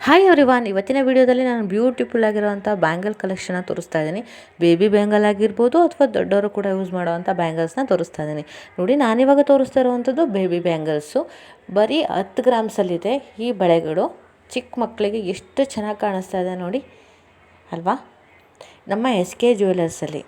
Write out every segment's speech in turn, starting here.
Hi everyone ಇವತ್ತಿನ ವಿಡಿಯೋದಲ್ಲಿ ನಾನು ಬ್ಯೂಟಿಫುಲ್ ಆಗಿರುವಂಥ ಬ್ಯಾಂಗಲ್ ಕಲೆಕ್ಷನ್ನ ತೋರಿಸ್ತಾ ಇದ್ದೀನಿ. ಬೇಬಿ ಬ್ಯಾಂಗಲ್ ಆಗಿರ್ಬೋದು ಅಥವಾ ದೊಡ್ಡವರು ಕೂಡ ಯೂಸ್ ಮಾಡುವಂಥ ಬ್ಯಾಂಗಲ್ಸ್ನ ತೋರಿಸ್ತಾ ಇದ್ದೀನಿ. ನೋಡಿ, ನಾನಿವಾಗ ತೋರಿಸ್ತಾ ಇರುವಂಥದ್ದು ಬೇಬಿ ಬ್ಯಾಂಗಲ್ಸು ಬರೀ ಹತ್ತು ಗ್ರಾಮ್ಸಲ್ಲಿದೆ ಈ ಬಳೆಗಳು ಚಿಕ್ಕ ಮಕ್ಕಳಿಗೆ ಎಷ್ಟು ಚೆನ್ನಾಗಿ ಕಾಣಿಸ್ತಾ ಇದೆ ನೋಡಿ. ಅಲ್ವಾ? ನಮ್ಮ ಎಸ್ ಕೆ ಜ್ಯುವೆಲರ್ಸಲ್ಲಿ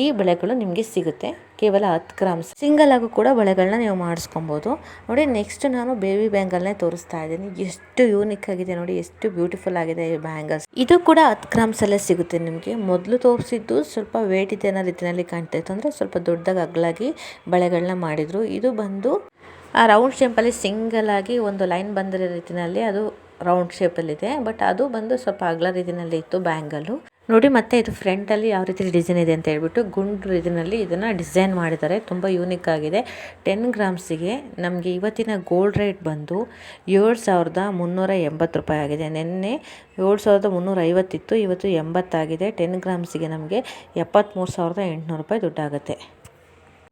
ಈ ಬಳೆಗಳು ನಿಮಗೆ ಸಿಗುತ್ತೆ. ಕೇವಲ ಹತ್ತು ಗ್ರಾಮ್ಸ್. ಸಿಂಗಲ್ ಆಗು ಕೂಡ ಬಳೆಗಳನ್ನ ನೀವು ಮಾಡಿಸ್ಕೊಬೋದು. ನೋಡಿ ನೆಕ್ಸ್ಟ್ ನಾನು ಬೇಬಿ ಬ್ಯಾಂಗಲ್ನೇ ತೋರಿಸ್ತಾ ಇದ್ದೀನಿ. ಎಷ್ಟು ಯೂನಿಕ್ ಆಗಿದೆ ನೋಡಿ, ಎಷ್ಟು ಬ್ಯೂಟಿಫುಲ್ ಆಗಿದೆ ಈ ಬ್ಯಾಂಗಲ್ಸ್ ಇದು ಕೂಡ ಹತ್ತು ಗ್ರಾಮ್ಸಲ್ಲೇ ಸಿಗುತ್ತೆ ನಿಮಗೆ. ಮೊದಲು ತೋರಿಸಿದ್ದು ಸ್ವಲ್ಪ ವೇಟ್ ಇದೆ ಅನ್ನೋ ರೀತಿಯಲ್ಲಿ ಕಾಣ್ತಾ ಇತ್ತು ಅಂದರೆ ಸ್ವಲ್ಪ ದೊಡ್ಡದಾಗಿ, ಅಗ್ಲಾಗಿ ಬಳೆಗಳನ್ನ ಮಾಡಿದರು. ಇದು ಬಂದು ಆ ರೌಂಡ್ ಶೇಪಲ್ಲಿ ಸಿಂಗಲ್ ಆಗಿ ಒಂದು ಲೈನ್ ಬಂದಿರೋ ರೀತಿಯಲ್ಲಿ ಅದು ರೌಂಡ್ ಶೇಪಲ್ಲಿದೆ ಬಟ್ ಅದು ಬಂದು ಸ್ವಲ್ಪ ಅಗಲ ರೀತಿಯಲ್ಲಿ ಇತ್ತು ಬ್ಯಾಂಗಲ್ಲು ನೋಡಿ ಮತ್ತೆ ಇದು ಫ್ರಂಟಲ್ಲಿ ಯಾವ ರೀತಿ ಡಿಸೈನ್ ಇದೆ ಅಂತ ಹೇಳ್ಬಿಟ್ಟು ಗುಂಡು ರೀತಿಯಲ್ಲಿ ಇದನ್ನು ಡಿಸೈನ್ ಮಾಡಿದ್ದಾರೆ. ತುಂಬ ಯೂನಿಕ್ ಆಗಿದೆ. ಟೆನ್ ಗ್ರಾಮ್ಸಿಗೆ ನಮಗೆ ಇವತ್ತಿನ ಗೋಲ್ಡ್ ರೇಟ್ ಬಂದು ಏಳು ಸಾವಿರದ ಮುನ್ನೂರ ಎಂಬತ್ತು ರೂಪಾಯಿ ಆಗಿದೆ. ನಿನ್ನೆ ಏಳು ಸಾವಿರದ ಮುನ್ನೂರ ಐವತ್ತಿತ್ತು ಇವತ್ತು ಎಂಬತ್ತಾಗಿದೆ ಟೆನ್ ಗ್ರಾಮ್ಸಿಗೆ ನಮಗೆ ಎಪ್ಪತ್ತ್ಮೂರು ಸಾವಿರದ ಎಂಟುನೂರು ರೂಪಾಯಿ ದುಡ್ಡಾಗುತ್ತೆ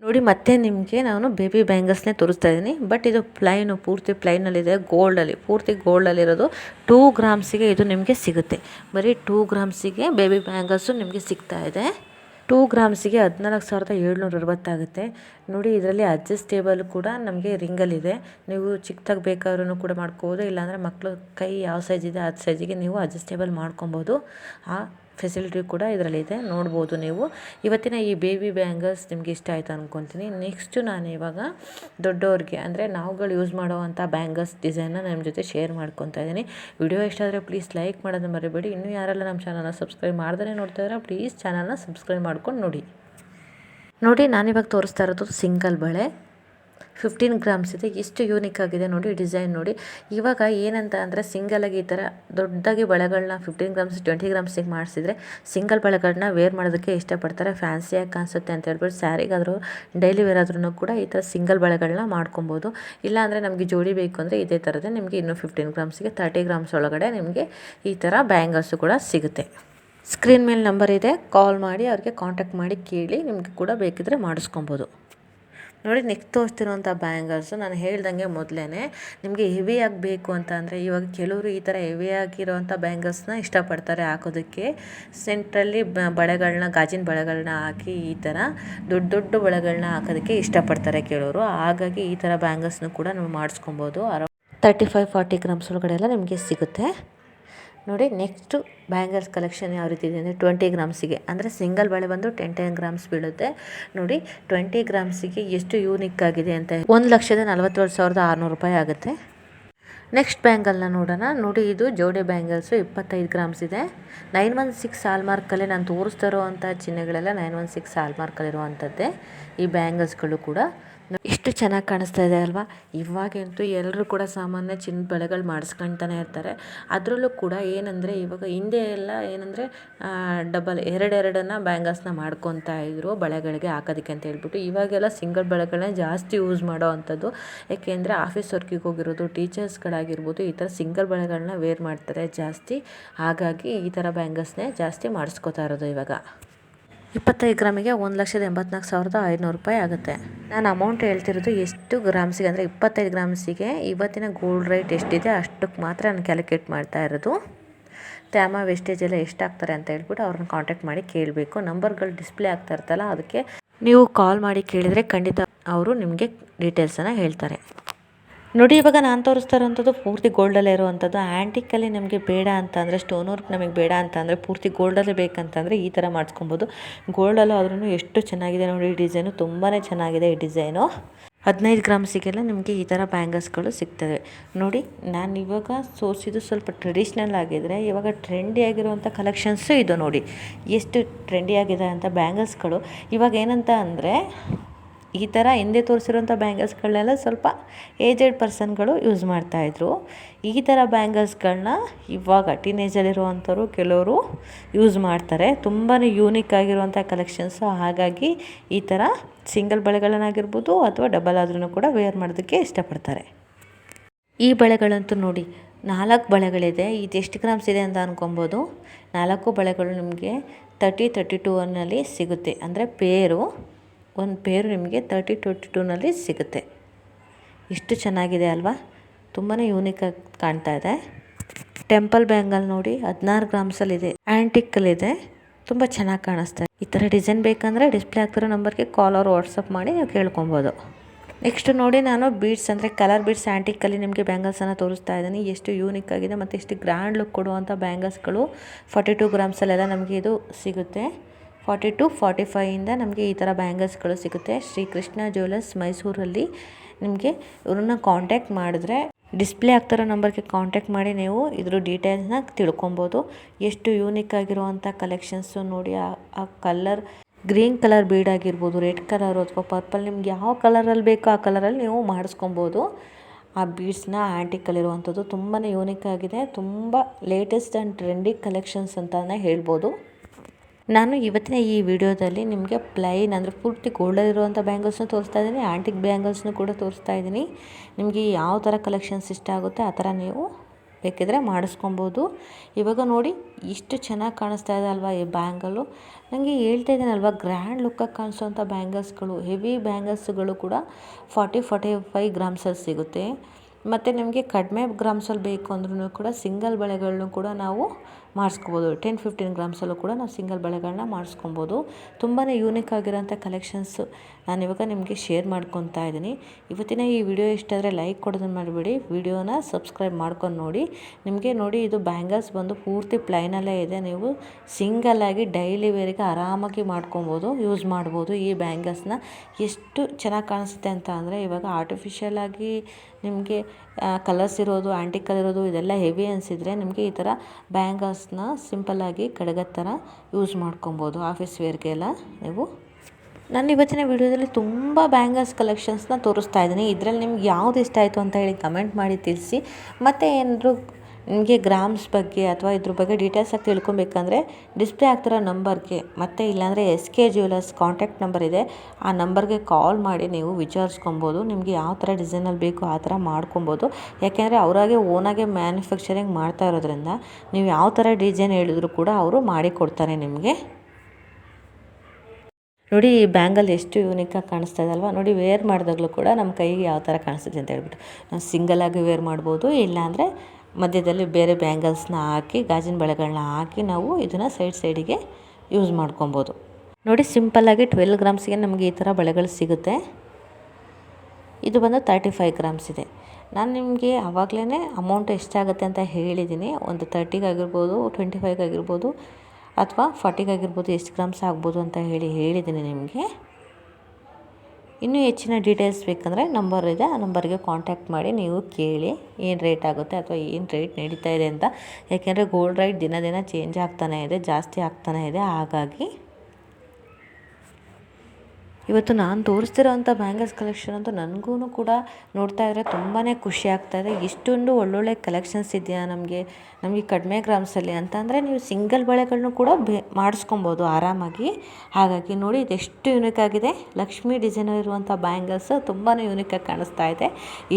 ನೋಡಿ, ಮತ್ತೆ ನಿಮಗೆ ನಾನು ಬೇಬಿ ಬ್ಯಾಂಗಲ್ಸ್ನೇ ತೋರಿಸ್ತಾ ಇದ್ದೀನಿ. ಬಟ್ ಇದು ಪ್ಲೈನು ಪೂರ್ತಿ ಪ್ಲೈನಲ್ಲಿದೆ ಗೋಲ್ಡಲ್ಲಿ ಪೂರ್ತಿ ಗೋಲ್ಡಲ್ಲಿರೋದು ಟೂ ಗ್ರಾಮ್ಸಿಗೆ ಇದು ನಿಮಗೆ ಸಿಗುತ್ತೆ. ಬರೀ ಟೂ ಗ್ರಾಮ್ಸಿಗೆ ಬೇಬಿ ಬ್ಯಾಂಗಲ್ಸು ನಿಮಗೆ ಸಿಗ್ತಾ ಇದೆ. ಟೂ ಗ್ರಾಮ್ಸಿಗೆ ಹದಿನಾಲ್ಕು ಸಾವಿರದ ಏಳ್ನೂರ ಅರವತ್ತಾಗುತ್ತೆ. ನೋಡಿ, ಇದರಲ್ಲಿ ಅಡ್ಜಸ್ಟೇಬಲ್ ಕೂಡ ನಮಗೆ ರಿಂಗಲ್ಲಿದೆ ನೀವು ಚಿಕ್ಕದಾಗಿ ಬೇಕಾದ್ರೂ ಕೂಡ ಮಾಡ್ಕೋಬೋದು. ಇಲ್ಲಾಂದರೆ ಮಕ್ಕಳು ಕೈ ಯಾವ ಸೈಜ್ ಇದೆ ಆ ಸೈಜಿಗೆ ನೀವು ಅಡ್ಜಸ್ಟೇಬಲ್ ಮಾಡ್ಕೊಬೋದು. ಆ ಫೆಸಿಲಿಟಿ ಕೂಡ ಇದರಲ್ಲಿದೆ, ನೋಡ್ಬೋದು ನೀವು. ಇವತ್ತಿನ ಈ ಬೇಬಿ ಬ್ಯಾಂಗಲ್ಸ್ ನಿಮಗೆ ಇಷ್ಟ ಆಯಿತು ಅಂದ್ಕೊತೀನಿ ನೆಕ್ಸ್ಟು ನಾನು ಇವಾಗ ದೊಡ್ಡವ್ರಿಗೆ, ಅಂದರೆ ನಾವುಗಳು ಯೂಸ್ ಮಾಡುವಂಥ ಬ್ಯಾಂಗಲ್ಸ್ ಡಿಸೈನ್ನ ನಿಮ್ಮ ಜೊತೆ ಶೇರ್ ಮಾಡ್ಕೊತಾ ಇದ್ದೀನಿ. ವಿಡಿಯೋ ಇಷ್ಟ ಆದರೆ ಪ್ಲೀಸ್ ಲೈಕ್ ಮಾಡೋದನ್ನ ಮರಿಬೇಡಿ. ಇನ್ನೂ ಯಾರೆಲ್ಲ ನಮ್ಮ ಚಾನಲ್ನ ಸಬ್ಸ್ಕ್ರೈಬ್ ಮಾಡ್ದೇ ನೋಡ್ತಾ ಇದ್ರೆ ಪ್ಲೀಸ್ ಚಾನಲ್ನ ಸಬ್ಸ್ಕ್ರೈಬ್ ಮಾಡ್ಕೊಂಡು ನೋಡಿ. ನೋಡಿ ನಾನಿವಾಗ ತೋರಿಸ್ತಾ ಇರೋದು ಸಿಂಗಲ್ ಬಳೆ. ಫಿಫ್ಟೀನ್ ಗ್ರಾಮ್ಸ್ ಇದೆ. ಎಷ್ಟು ಯೂನಿಕ್ ಆಗಿದೆ ನೋಡಿ ಡಿಸೈನ್ ನೋಡಿ. ಇವಾಗ ಏನಂತ ಅಂದರೆ ಸಿಂಗಲಾಗಿ ಈ ಥರ ದೊಡ್ಡದಾಗಿ ಬಳೆಗಳನ್ನ ಫಿಫ್ಟೀನ್ ಗ್ರಾಮ್ಸ್ ಟ್ವೆಂಟಿ ಗ್ರಾಮ್ಸಿಗೆ ಮಾಡಿಸಿದ್ರೆ ಸಿಂಗಲ್ ಬಳೆಗಳನ್ನ ವೇರ್ ಮಾಡೋದಕ್ಕೆ ಇಷ್ಟಪಡ್ತಾರೆ. ಫ್ಯಾನ್ಸಿಯಾಗಿ ಕಾಣಿಸುತ್ತೆ ಅಂತ ಹೇಳ್ಬಿಟ್ಟು ಸ್ಯಾರಿಗಾದರೂ ಡೈಲಿ ವೇರ್ ಆದ್ರೂ ಕೂಡ ಈ ಥರ ಸಿಂಗಲ್ ಬಳೆಗಳನ್ನ ಮಾಡ್ಕೊಬೋದು. ಇಲ್ಲಾಂದರೆ ನಮಗೆ ಜೋಡಿ ಬೇಕು ಅಂದರೆ ಇದೇ ಥರದೇ ನಿಮಗೆ ಇನ್ನೂ ಫಿಫ್ಟೀನ್ ಗ್ರಾಮ್ಸಿಗೆ ತರ್ಟಿ ಗ್ರಾಮ್ಸ್ ಒಳಗಡೆ ನಿಮಗೆ ಈ ಥರ ಬ್ಯಾಂಗಲ್ಸು ಕೂಡ ಸಿಗುತ್ತೆ. ಸ್ಕ್ರೀನ್ ಮೇಲೆ ನಂಬರ್ ಇದೆ. ಕಾಲ್ ಮಾಡಿ, ಅವ್ರಿಗೆ ಕಾಂಟ್ಯಾಕ್ಟ್ ಮಾಡಿ ಕೇಳಿ ನಿಮಗೆ ಕೂಡ ಬೇಕಿದ್ರೆ ಮಾಡಿಸ್ಕೊಬೋದು. ನೋಡಿ ನೆಕ್ಸ್ಟ್ ತೋರಿಸ್ತಿರುವಂಥ ಬ್ಯಾಂಗಲ್ಸು ನಾನು ಹೇಳ್ದಂಗೆ ಮೊದಲೇ ನಿಮಗೆ ಹೆವಿ ಆಗಬೇಕು ಅಂತ ಅಂದರೆ, ಇವಾಗ ಕೆಲವರು ಈ ಥರ ಹೆವಿ ಆಗಿರೋವಂಥ ಬ್ಯಾಂಗಲ್ಸ್ನ ಇಷ್ಟಪಡ್ತಾರೆ ಹಾಕೋದಕ್ಕೆ. ಸೆಂಟ್ರಲ್ಲಿ ಬಳೆಗಳನ್ನ ಗಾಜಿನ ಬಳೆಗಳನ್ನ ಹಾಕಿ ಈ ಥರ ದೊಡ್ಡ ದೊಡ್ಡ ಬಳೆಗಳನ್ನ ಹಾಕೋದಕ್ಕೆ ಇಷ್ಟಪಡ್ತಾರೆ ಕೆಲವರು. ಹಾಗಾಗಿ ಈ ಥರ ಬ್ಯಾಂಗಲ್ಸ್ನು ಕೂಡ ನಾವು ಮಾಡಿಸ್ಕೊಬೋದು. Around thirty five forty grams ಒಳಗಡೆ ಎಲ್ಲ ನಿಮಗೆ ಸಿಗುತ್ತೆ. ನೋಡಿ ನೆಕ್ಸ್ಟು ಬ್ಯಾಂಗಲ್ಸ್ ಕಲೆಕ್ಷನ್ ಯಾವ ರೀತಿ ಇದೆ ಅಂದರೆ ಟ್ವೆಂಟಿ ಗ್ರಾಮ್ಸಿಗೆ ಅಂದರೆ ಸಿಂಗಲ್ ಬಳೆ ಬಂದು ಟೆನ್ ಟೆನ್ ಗ್ರಾಮ್ಸ್ ಬೀಳುತ್ತೆ. ನೋಡಿ ಟ್ವೆಂಟಿ ಗ್ರಾಮ್ಸಿಗೆ ಎಷ್ಟು ಯೂನಿಕ್ ಆಗಿದೆ ಅಂತ. ಒಂದು ಲಕ್ಷದ ನಲವತ್ತೇಳು ಸಾವಿರದ ಆರುನೂರು ರೂಪಾಯಿ ಆಗುತ್ತೆ. ನೆಕ್ಸ್ಟ್ ಬ್ಯಾಂಗಲ್ನ ನೋಡೋಣ. ನೋಡಿ, ಇದು ಜೋಡೆ ಬ್ಯಾಂಗಲ್ಸು ಇಪ್ಪತ್ತೈದು ಗ್ರಾಮ್ಸ್ ಇದೆ. ನೈನ್ ಒನ್ ಸಿಕ್ಸ್ ಮಾರ್ಕಲ್ಲಿ ನಾನು ತೋರಿಸ್ತಾ ಇರೋವಂಥ ಚಿಹ್ನೆಗಳೆಲ್ಲ ನೈನ್ ಒನ್ ಸಿಕ್ಸ್ ಮಾರ್ಕಲ್ಲಿರುವಂಥದ್ದೇ ಈ ಬ್ಯಾಂಗಲ್ಸ್ಗಳು ಕೂಡ. ಎಷ್ಟು ಚೆನ್ನಾಗಿ ಕಾಣಿಸ್ತಾ ಇದೆ ಅಲ್ವಾ? ಇವಾಗಂತೂ ಎಲ್ಲರೂ ಕೂಡ ಸಾಮಾನ್ಯ ಚಿನ್ನದ ಬಳೆಗಳು ಮಾಡಿಸ್ಕೊಳ್ತಾನೆ ಇರ್ತಾರೆ. ಅದರಲ್ಲೂ ಕೂಡ ಏನಂದರೆ ಇವಾಗ ಹಿಂದೆ ಎಲ್ಲ ಏನಂದರೆ ಡಬಲ್ ಎರಡೆರಡನ್ನು ಬ್ಯಾಂಗಲ್ಸ್ನ ಮಾಡ್ಕೊತಾ ಇದ್ರು ಬಳೆಗಳಿಗೆ ಹಾಕೋದಕ್ಕೆ ಅಂತ ಹೇಳ್ಬಿಟ್ಟು ಇವಾಗೆಲ್ಲ ಸಿಂಗಲ್ ಬಳೆಗಳನ್ನೇ ಜಾಸ್ತಿ ಯೂಸ್ ಮಾಡೋ ಅಂಥದ್ದು. ಏಕೆಂದರೆ ಆಫೀಸ್ ವರ್ಕಿಗೆ ಹೋಗಿರೋದು ಟೀಚರ್ಸ್ಗಳಾಗಿರ್ಬೋದು ಈ ಥರ ಸಿಂಗಲ್ ಬಳೆಗಳನ್ನ ವೇರ್ ಮಾಡ್ತಾರೆ ಜಾಸ್ತಿ. ಹಾಗಾಗಿ ಈ ಥರ ಬ್ಯಾಂಗಲ್ಸ್ನೇ ಜಾಸ್ತಿ ಮಾಡಿಸ್ಕೋತಾ ಇರೋದು ಇವಾಗ. ಇಪ್ಪತ್ತೈದು ಗ್ರಾಮಿಗೆ ಒಂದು ಲಕ್ಷದ ಎಂಬತ್ನಾಲ್ಕು ಸಾವಿರದ ಐನೂರು ರೂಪಾಯಿ ಆಗುತ್ತೆ. ನಾನು ಅಮೌಂಟ್ ಹೇಳ್ತಿರೋದು ಎಷ್ಟು ಗ್ರಾಮ್ಸಿಗೆ ಅಂದರೆ ಇಪ್ಪತ್ತೈದು ಗ್ರಾಮ್ಸಿಗೆ ಇವತ್ತಿನ ಗೋಲ್ಡ್ ರೇಟ್ ಎಷ್ಟಿದೆ ಅಷ್ಟಕ್ಕೆ ಮಾತ್ರ ನಾನು ಕ್ಯಾಲ್ಕುಲೇಟ್ ಮಾಡ್ತಾ ಇರೋದು. ತ್ಯಾಮ ವೆಸ್ಟೇಜ್ ಎಲ್ಲ ಎಷ್ಟು ಆಗ್ತಾರೆ ಅಂತ ಹೇಳ್ಬಿಟ್ಟು ಅವ್ರನ್ನ ಕಾಂಟ್ಯಾಕ್ಟ್ ಮಾಡಿ ಕೇಳಬೇಕು. ನಂಬರ್ಗಳು ಡಿಸ್ಪ್ಲೇ ಆಗ್ತಾ ಇರ್ತಲ್ಲ ಅದಕ್ಕೆ ನೀವು ಕಾಲ್ ಮಾಡಿ ಕೇಳಿದರೆ ಖಂಡಿತ ಅವರು ನಿಮಗೆ ಡೀಟೇಲ್ಸನ್ನು ಹೇಳ್ತಾರೆ. ನೋಡಿ, ಇವಾಗ ನಾನು ತೋರಿಸ್ತಾ ಇರೋವಂಥದ್ದು ಪೂರ್ತಿ ಗೋಲ್ಡಲ್ಲೇ ಇರುವಂಥದ್ದು. ಆ್ಯಂಟಿಕಲ್ಲಿ ನಮಗೆ ಬೇಡ ಅಂತ ಅಂದರೆ ಸ್ಟೋನ್ ವರ್ಕ್ ನಮಗೆ ಬೇಡ ಅಂತ ಅಂದರೆ ಪೂರ್ತಿ ಗೋಲ್ಡಲ್ಲೇ ಬೇಕಂತಂದರೆ ಈ ಥರ ಮಾಡಿಸ್ಕೊಬೋದು. ಗೋಲ್ಡಲ್ಲೂ ಆದ್ರೂ ಎಷ್ಟು ಚೆನ್ನಾಗಿದೆ ನೋಡಿ, ಈ ಡಿಸೈನು ತುಂಬಾ ಚೆನ್ನಾಗಿದೆ ಈ ಡಿಸೈನು. ಹದಿನೈದು ಗ್ರಾಮ್ಸಿಗೆಲ್ಲ ನಿಮಗೆ ಈ ಥರ ಬ್ಯಾಂಗಲ್ಸ್ಗಳು ಸಿಗ್ತವೆ. ನೋಡಿ, ನಾನು ಇವಾಗ ಸೋಸಿದ್ದು ಸ್ವಲ್ಪ ಟ್ರೆಡಿಷ್ನಲ್ ಆಗಿದ್ದರೆ ಇವಾಗ ಟ್ರೆಂಡಿ ಆಗಿರುವಂಥ ಕಲೆಕ್ಷನ್ಸು ಇದು ನೋಡಿ. ಎಷ್ಟು ಟ್ರೆಂಡಿ ಆಗಿದೆ ಅಂತ ಬ್ಯಾಂಗಲ್ಸ್ಗಳು. ಇವಾಗ ಏನಂತ ಅಂದರೆ ಈ ಥರ ಹಿಂದೆ ತೋರಿಸಿರುವಂಥ ಬ್ಯಾಂಗಲ್ಸ್ಗಳನ್ನೆಲ್ಲ ಸ್ವಲ್ಪ ಏಜೆಡ್ ಪರ್ಸನ್ಗಳು ಯೂಸ್ ಮಾಡ್ತಾಯಿದ್ರು ಈ ಥರ ಬ್ಯಾಂಗಲ್ಸ್ಗಳನ್ನ ಇವಾಗ ಟೀನೇಜಲ್ಲಿರುವಂಥವ್ರು ಕೆಲವರು ಯೂಸ್ ಮಾಡ್ತಾರೆ. ತುಂಬಾ ಯೂನಿಕ್ ಆಗಿರುವಂಥ ಕಲೆಕ್ಷನ್ಸು. ಹಾಗಾಗಿ ಈ ಥರ ಸಿಂಗಲ್ ಬಳೆಗಳನ್ನಾಗಿರ್ಬೋದು ಅಥವಾ ಡಬಲ್ ಆದ್ರೂ ಕೂಡ ವೇರ್ ಮಾಡೋದಕ್ಕೆ ಇಷ್ಟಪಡ್ತಾರೆ. ಈ ಬಳೆಗಳಂತೂ ನೋಡಿ, ನಾಲ್ಕು ಬಳೆಗಳಿದೆ. ಇದು ಎಷ್ಟು ಗ್ರಾಮ್ಸ್ ಇದೆ ಅಂತ ಅನ್ಕೊಬೋದು. ನಾಲ್ಕು ಬಳೆಗಳು ನಿಮಗೆ ತರ್ಟಿ ತರ್ಟಿ ಟೂ ಒನ್ನಲ್ಲಿ ಸಿಗುತ್ತೆ. ಅಂದರೆ ಪೇರು ಒಂದು ಪೇರು ನಿಮಗೆ ತರ್ಟಿ ಟ್ವೆಂಟಿ ಟೂನಲ್ಲಿ ಸಿಗುತ್ತೆ. ಇಷ್ಟು ಚೆನ್ನಾಗಿದೆ ಅಲ್ವಾ? ತುಂಬಾ ಯೂನಿಕಾಗಿ ಕಾಣ್ತಾ ಇದೆ. ಟೆಂಪಲ್ ಬ್ಯಾಂಗಲ್ ನೋಡಿ ಹದಿನಾರು ಗ್ರಾಮ್ಸಲ್ಲಿದೆ ಆ್ಯಂಟಿಕ್ಕಲ್ಲಿದೆ ತುಂಬ ಚೆನ್ನಾಗಿ ಕಾಣಿಸ್ತಾ ಇದೆ. ಈ ಥರ ಡಿಸೈನ್ ಬೇಕಂದರೆ ಡಿಸ್ಪ್ಲೇ ಆಗ್ತಿರೋ ನಂಬರ್ಗೆ ಕಾಲ್ ಅವ್ರು ವಾಟ್ಸಪ್ ಮಾಡಿ ನೀವು ಕೇಳ್ಕೊಬೋದು. ನೆಕ್ಸ್ಟ್ ನೋಡಿ ನಾನು ಬೀಡ್ಸ್ ಅಂದರೆ ಕಲರ್ ಬೀಡ್ಸ್ ಆ್ಯಂಟಿಕ್ಕಲ್ಲಿ ನಿಮಗೆ ಬ್ಯಾಂಗಲ್ಸನ್ನು ತೋರಿಸ್ತಾ ಇದ್ದೀನಿ. ಎಷ್ಟು ಯೂನಿಕ್ ಆಗಿದೆ ಮತ್ತು ಎಷ್ಟು ಗ್ರ್ಯಾಂಡ್ ಲುಕ್ ಕೊಡುವಂಥ ಬ್ಯಾಂಗಲ್ಸ್ಗಳು ಫಾರ್ಟಿ ಟು ಗ್ರಾಮ್ಸಲ್ಲೆಲ್ಲ ನಮಗೆ ಇದು ಸಿಗುತ್ತೆ. ಫಾರ್ಟಿ ಟು ಫಾರ್ಟಿ ಫೈವಿಂದ ನಮಗೆ ಈ ಥರ ಬ್ಯಾಂಗಲ್ಸ್ಗಳು ಸಿಗುತ್ತೆ. ಶ್ರೀ ಕೃಷ್ಣ ಜ್ಯುವೆಲರ್ಸ್ ಮೈಸೂರಲ್ಲಿ ನಿಮಗೆ ಇವ್ರನ್ನ ಕಾಂಟ್ಯಾಕ್ಟ್ ಮಾಡಿದ್ರೆ ಡಿಸ್ಪ್ಲೇ ಆಗ್ತಿರೋ ನಂಬರ್ಗೆ ಕಾಂಟ್ಯಾಕ್ಟ್ ಮಾಡಿ ನೀವು ಇದ್ರ ಡೀಟೇಲ್ಸ್ನ ತಿಳ್ಕೊಬೋದು. ಎಷ್ಟು ಯೂನಿಕ್ ಆಗಿರುವಂಥ ಕಲೆಕ್ಷನ್ಸು ನೋಡಿ, ಆ ಕಲರ್ ಗ್ರೀನ್ ಕಲರ್ ಬೀಡ್ ಆಗಿರ್ಬೋದು ರೆಡ್ ಕಲರ್ ಅಥವಾ ಪರ್ಪಲ್ ನಿಮ್ಗೆ ಯಾವ ಕಲರಲ್ಲಿ ಬೇಕೋ ಆ ಕಲರಲ್ಲಿ ನೀವು ಮಾಡಿಸ್ಕೊಬೋದು. ಆ ಬೀಡ್ಸ್ನ ಆ್ಯಂಟಿಕಲ್ಲಿರುವಂಥದ್ದು ತುಂಬಾ ಯೂನಿಕ್ ಆಗಿದೆ. ತುಂಬ ಲೇಟೆಸ್ಟ್ ಆ್ಯಂಡ್ ಟ್ರೆಂಡಿ ಕಲೆಕ್ಷನ್ಸ್ ಅಂತಲೇ ಹೇಳ್ಬೋದು. ನಾನು ಇವತ್ತಿನ ಈ ವಿಡಿಯೋದಲ್ಲಿ ನಿಮಗೆ ಪ್ಲೈನ್ ಅಂದರೆ ಪೂರ್ತಿ ಗೋಲ್ಡಲ್ಲಿರುವಂಥ ಬ್ಯಾಂಗಲ್ಸ್ನ ತೋರಿಸ್ತಾ ಇದ್ದೀನಿ ಆ್ಯಂಟಿಕ್ ಬ್ಯಾಂಗಲ್ಸ್ನು ಕೂಡ ತೋರಿಸ್ತಾ ಇದ್ದೀನಿ. ನಿಮಗೆ ಯಾವ ಥರ ಕಲೆಕ್ಷನ್ಸ್ ಇಷ್ಟ ಆಗುತ್ತೆ ಆ ಥರ ನೀವು ಬೇಕಿದ್ರೆ ಮಾಡಿಸ್ಕೊಬೋದು. ಇವಾಗ ನೋಡಿ, ಇಷ್ಟು ಚೆನ್ನಾಗಿ ಕಾಣಿಸ್ತಾ ಇದೆ ಅಲ್ವಾ ಈ ಬ್ಯಾಂಗಲು ನನಗೆ ಹೇಳ್ತಾ ಇದ್ದೀನಲ್ವ ಗ್ರ್ಯಾಂಡ್ ಲುಕ್ಕಾಗಿ ಕಾಣಿಸೋವಂಥ ಬ್ಯಾಂಗಲ್ಸ್ಗಳು, ಹೆವಿ ಬ್ಯಾಂಗಲ್ಸ್ಗಳು ಕೂಡ ಫಾರ್ಟಿ ಫಾರ್ಟಿ ಫೈವ್ ಗ್ರಾಮ್ಸಲ್ಲಿ ಸಿಗುತ್ತೆ. ಮತ್ತು ನಿಮಗೆ ಕಡಿಮೆ ಗ್ರಾಮ್ಸಲ್ಲಿ ಬೇಕು ಅಂದ್ರೂ ಕೂಡ, ಸಿಂಗಲ್ ಬಳೆಗಳನ್ನೂ ಕೂಡ ನಾವು ಮಾಡಿಸ್ಕೋಬೋದು. ಟೆನ್ ಫಿಫ್ಟೀನ್ ಗ್ರಾಮ್ಸಲ್ಲೂ ಕೂಡ ನಾವು ಸಿಂಗಲ್ ಬಳೆಗಳನ್ನ ಮಾಡಿಸ್ಕೊಬೋದು. ತುಂಬಾ ಯೂನಿಕ್ ಆಗಿರೋಂಥ ಕಲೆಕ್ಷನ್ಸು ನಾನು ಇವಾಗ ನಿಮಗೆ ಶೇರ್ ಮಾಡ್ಕೊತಾ ಇದ್ದೀನಿ. ಇವತ್ತಿನ ಈ ವಿಡಿಯೋ ಇಷ್ಟ ಆದರೆ ಲೈಕ್ ಕೊಡೋದನ್ನು ಮಾಡಿಬಿಡಿ ವಿಡಿಯೋನ ಸಬ್ಸ್ಕ್ರೈಬ್ ಮಾಡ್ಕೊಂಡು ನೋಡಿ. ನಿಮಗೆ ನೋಡಿ ಇದು ಬ್ಯಾಂಗಲ್ಸ್ ಬಂದು ಪೂರ್ತಿ ಪ್ಲೈನಲ್ಲೇ ಇದೆ. ನೀವು ಸಿಂಗಲ್ಲಾಗಿ ಡೈಲಿ ವೇರಿಗೆ ಆರಾಮಾಗಿ ಮಾಡ್ಕೊಬೋದು ಯೂಸ್ ಮಾಡ್ಬೋದು ಈ ಬ್ಯಾಂಗಲ್ಸ್ನ ಎಷ್ಟು ಚೆನ್ನಾಗಿ ಕಾಣಿಸುತ್ತೆ ಅಂತ ಅಂದರೆ ಇವಾಗ ಆರ್ಟಿಫಿಷಿಯಲ್ ಆಗಿ ನಿಮಗೆ ಕಲರ್ಸ್ ಇರೋದು ಆ್ಯಂಟಿಕಲ್ ಇರೋದು ಇದೆಲ್ಲ ಹೆವಿ ಅನಿಸಿದರೆ ನಿಮಗೆ ಈ ಥರ ಬ್ಯಾಂಗಲ್ಸ್ನ ಸಿಂಪಲ್ಲಾಗಿ ಕಡಗದ ಥರ ಯೂಸ್ ಮಾಡ್ಕೊಬೋದು ಆಫೀಸ್ ವೇರ್ಗೆಲ್ಲ ನೀವು. ನಾನು ಇವತ್ತಿನ ವಿಡಿಯೋದಲ್ಲಿ ತುಂಬ ಬ್ಯಾಂಗಲ್ಸ್ ಕಲೆಕ್ಷನ್ಸ್ನ ತೋರಿಸ್ತಾ ಇದ್ದೀನಿ. ಇದರಲ್ಲಿ ನಿಮ್ಗೆ ಯಾವ್ದು ಇಷ್ಟ ಆಯಿತು ಅಂತ ಹೇಳಿ ಕಮೆಂಟ್ ಮಾಡಿ ತಿಳಿಸಿ. ಮತ್ತು ಏನಾದರೂ ನಿಮಗೆ ಗ್ರಾಮ್ಸ್ ಬಗ್ಗೆ ಅಥವಾ ಇದ್ರ ಬಗ್ಗೆ ಡೀಟೇಲ್ಸಾಗಿ ತಿಳ್ಕೊಬೇಕಂದ್ರೆ ಡಿಸ್ಪ್ಲೇ ಆಗ್ತಿರೋ ನಂಬರ್ಗೆ, ಮತ್ತು ಇಲ್ಲಾಂದರೆ S K jewellers contact number ಇದೆ. ಆ ನಂಬರ್ಗೆ ಕಾಲ್ ಮಾಡಿ ನೀವು ವಿಚಾರಿಸ್ಕೊಬೋದು, ನಿಮಗೆ ಯಾವ ಥರ ಡಿಸೈನಲ್ಲಿ ಬೇಕು ಆ ಥರ ಮಾಡ್ಕೊಬೋದು. ಯಾಕೆಂದರೆ ಅವರಾಗೆ ಓನಾಗೆ ಮ್ಯಾನುಫ್ಯಾಕ್ಚರಿಂಗ್ ಮಾಡ್ತಾ ಇರೋದ್ರಿಂದ ನೀವು ಯಾವ ಥರ ಡಿಸೈನ್ ಹೇಳಿದ್ರು ಕೂಡ ಅವರು ಮಾಡಿಕೊಡ್ತಾರೆ ನಿಮಗೆ. ನೋಡಿ, ಈ ಬ್ಯಾಂಗಲ್ ಎಷ್ಟು ಯೂನಿಕಾಗಿ ಕಾಣಿಸ್ತಾ ಇದೆ ಅಲ್ವಾ? ನೋಡಿ ವೇರ್ ಮಾಡಿದಾಗಲೂ ಕೂಡ ನಮ್ಮ ಕೈಗೆ ಯಾವ ಥರ ಕಾಣಿಸ್ತಿದೆ ಅಂತ ಹೇಳ್ಬಿಟ್ಟು. ನಾವು ಆಗಿ ವೇರ್ ಮಾಡ್ಬೋದು, ಇಲ್ಲಾಂದರೆ ಮಧ್ಯದಲ್ಲಿ ಬೇರೆ ಬ್ಯಾಂಗಲ್ಸ್ನ ಹಾಕಿ, ಗಾಜಿನ ಬಳೆಗಳನ್ನ ಹಾಕಿ ನಾವು ಇದನ್ನು ಸೈಡ್ ಸೈಡಿಗೆ ಯೂಸ್ ಮಾಡ್ಕೊಬೋದು. ನೋಡಿ ಸಿಂಪಲ್ಲಾಗಿ ಟ್ವೆಲ್ ಗ್ರಾಮ್ಸ್ಗೆ ನಮಗೆ ಈ ಥರ ಬಳೆಗಳು ಸಿಗುತ್ತೆ. ಇದು ಬಂದು ತರ್ಟಿ ಫೈವ್ ಗ್ರಾಮ್ಸ್ ಇದೆ. ನಾನು ನಿಮಗೆ ಆವಾಗಲೇ ಅಮೌಂಟ್ ಎಷ್ಟಾಗುತ್ತೆ ಅಂತ ಹೇಳಿದ್ದೀನಿ ಒಂದು ತರ್ಟಿಗಾಗಿರ್ಬೋದು, ಟ್ವೆಂಟಿ ಫೈವ್ ಆಗಿರ್ಬೋದು ಅಥವಾ ಫಾರ್ಟಿಗಾಗಿರ್ಬೋದು, ಎಷ್ಟು ಗ್ರಾಮ್ಸ್ ಆಗ್ಬೋದು ಅಂತ ಹೇಳಿ ಹೇಳಿದ್ದೀನಿ ನಿಮಗೆ. ಇನ್ನೂ ಹೆಚ್ಚಿನ ಡೀಟೇಲ್ಸ್ ಬೇಕಂದರೆ ನಂಬರ್ ಇದೆ. ಆ ನಂಬರ್ಗೆ ಕಾಂಟ್ಯಾಕ್ಟ್ ಮಾಡಿ, ನೀವು ಕೇಳಿ ಏನು ರೇಟ್ ಆಗುತ್ತೆ ಅಥವಾ ಏನು ರೇಟ್ ನಡೀತಾ ಇದೆ ಅಂತ. ಯಾಕೆಂದರೆ ಗೋಲ್ಡ್ ರೇಟ್ ದಿನ ದಿನ ಚೇಂಜ್ ಆಗ್ತಾನೆ ಇದೆ, ಜಾಸ್ತಿ ಆಗ್ತಾನೆ ಇದೆ. ಹಾಗಾಗಿ ಇವತ್ತು ನಾನು ತೋರಿಸ್ತಿರೋವಂಥ ಬ್ಯಾಂಗಲ್ಸ್ ಕಲೆಕ್ಷನ್ ಅಂತೂ ನನಗೂ ಕೂಡ ನೋಡ್ತಾ ಇದ್ದರೆ ತುಂಬಾ ಖುಷಿ ಆಗ್ತಾಯಿದೆ ಇಷ್ಟೊಂದು ಒಳ್ಳೊಳ್ಳೆ ಕಲೆಕ್ಷನ್ಸ್ ಇದೆಯಾ ನಮಗೆ ನಮಗೆ ಕಡಿಮೆ ಗ್ರಾಮ್ಸಲ್ಲಿ ಅಂತಂದರೆ ನೀವು ಸಿಂಗಲ್ ಬಳೆಗಳನ್ನೂ ಕೂಡ ಬೇ, ಮಾಡಿಸ್ಕೊಬೋದು ಆರಾಮಾಗಿ. ಹಾಗಾಗಿ ನೋಡಿ, ಇದೆಷ್ಟು ಯೂನಿಕ್ ಆಗಿದೆ. ಲಕ್ಷ್ಮಿ ಡಿಸೈನಲ್ಲಿರುವಂಥ ಬ್ಯಾಂಗಲ್ಸ್ ತುಂಬಾ ಯೂನಿಕಾಗಿ ಕಾಣಿಸ್ತಾ ಇದೆ.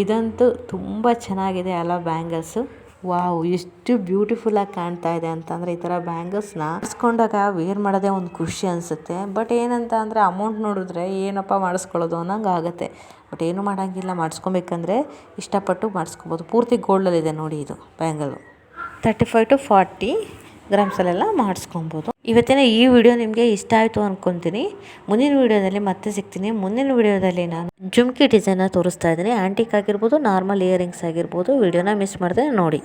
ಇದಂತೂ ತುಂಬ ಚೆನ್ನಾಗಿದೆ ಅಲ್ಲ ಬ್ಯಾಂಗಲ್ಸು. ವಾವ್, ಎಷ್ಟು ಬ್ಯೂಟಿಫುಲ್ಲಾಗಿ ಕಾಣ್ತಾ ಇದೆ ಅಂತಂದ್ರೆ ಈ ಥರ ಬ್ಯಾಂಗಲ್ಸ್ನ ಮಾಡಿಸ್ಕೊಂಡಾಗ ವೇರ್ ಮಾಡೋದೇ ಒಂದು ಖುಷಿ ಅನ್ಸುತ್ತೆ. ಬಟ್ ಏನಂತ ಅಂದ್ರೆ ಅಮೌಂಟ್ ನೋಡಿದ್ರೆ ಏನಪ್ಪ ಮಾಡಿಸ್ಕೊಳ್ಳೋದು ಅನ್ನೋಂಗೆ ಆಗುತ್ತೆ. ಬಟ್ ಏನು ಮಾಡೋಂಗಿಲ್ಲ, ಮಾಡಿಸ್ಕೊಬೇಕಂದ್ರೆ ಇಷ್ಟಪಟ್ಟು ಮಾಡಿಸ್ಕೊಬೋದು. ಪೂರ್ತಿ ಗೋಲ್ಡಲ್ಲಿದೆ ನೋಡಿ ಇದು bangle thirty five to forty ಗ್ರಾಮ್ಸಲ್ಲೆಲ್ಲ ಮಾಡಿಸ್ಕೊಬೋದು. ಇವತ್ತಿನ ಈ ವಿಡಿಯೋ ನಿಮಗೆ ಇಷ್ಟ ಆಯಿತು ಅಂದ್ಕೊತೀನಿ ಮುಂದಿನ ವಿಡಿಯೋದಲ್ಲಿ ಮತ್ತೆ ಸಿಗ್ತೀನಿ. ಮುಂದಿನ ವಿಡಿಯೋದಲ್ಲಿ ನಾನು ಜುಮ್ಕಿ ಡಿಸೈನ್ನ ತೋರಿಸ್ತಾ ಇದ್ದೀನಿ. ಆ್ಯಂಟಿಕ್ ಆಗಿರ್ಬೋದು ನಾರ್ಮಲ್ ಇಯರಿಂಗ್ಸ್ ಆಗಿರ್ಬೋದು ವಿಡಿಯೋನ ಮಿಸ್ ಮಾಡಿದೆ ನೋಡಿ.